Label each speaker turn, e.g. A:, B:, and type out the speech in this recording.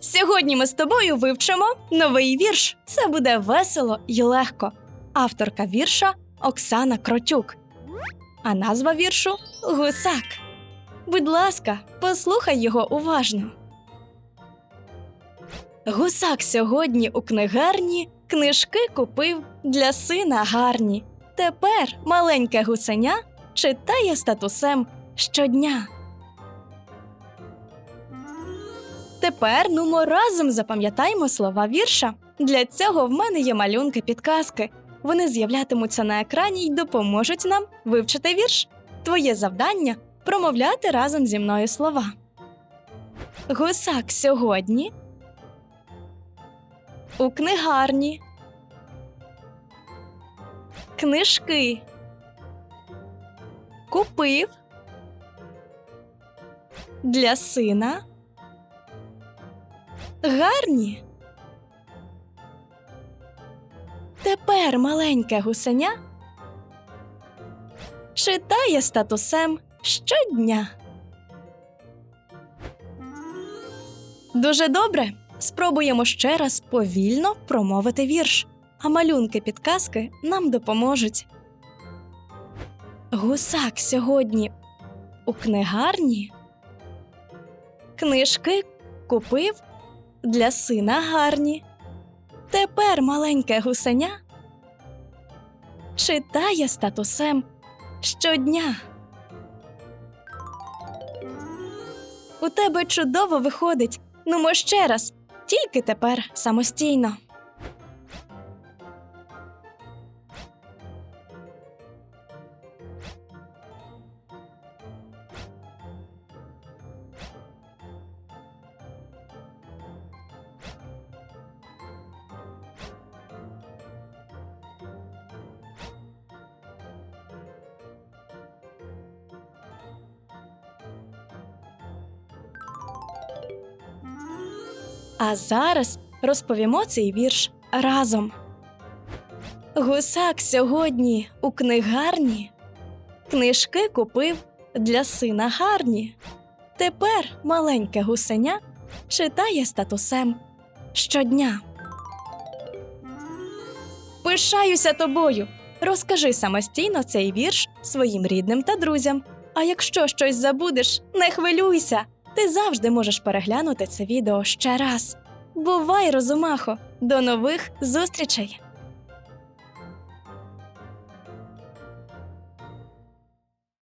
A: Сьогодні ми з тобою вивчимо новий вірш. Це буде весело й легко. Авторка вірша Оксана Кротюк. А назва віршу Гусак. Будь ласка, послухай його уважно. Гусак сьогодні у книгарні книжки купив для сина гарні. Тепер маленьке гусеня читає статусем щодня. Тепер нумо разом запам'ятаємо слова вірша. Для цього в мене є малюнки підказки. Вони з'являтимуться на екрані й допоможуть нам вивчити вірш. Твоє завдання промовляти разом зі мною слова. Гусак сьогодні у книгарні. Книжки купив для сина. Гарні. Тепер маленьке гусеня читає статусем щодня. Дуже добре. Спробуємо ще раз повільно промовити вірш, а малюнки підказки нам допоможуть. Гусак сьогодні у книгарні книжки купив для сина гарні. Тепер маленьке гусеня читає статусем щодня. У тебе чудово виходить. Ну, ще раз, тільки тепер самостійно. А зараз розповімо цей вірш разом. Гусак сьогодні у книгарні книжки купив для сина гарні. Тепер маленьке гусеня читає статусем щодня. Пишаюся тобою. Розкажи самостійно цей вірш своїм рідним та друзям. А якщо щось забудеш, не хвилюйся. Ти завжди можеш переглянути це відео ще раз. Бувай, розумахо! До нових зустрічей!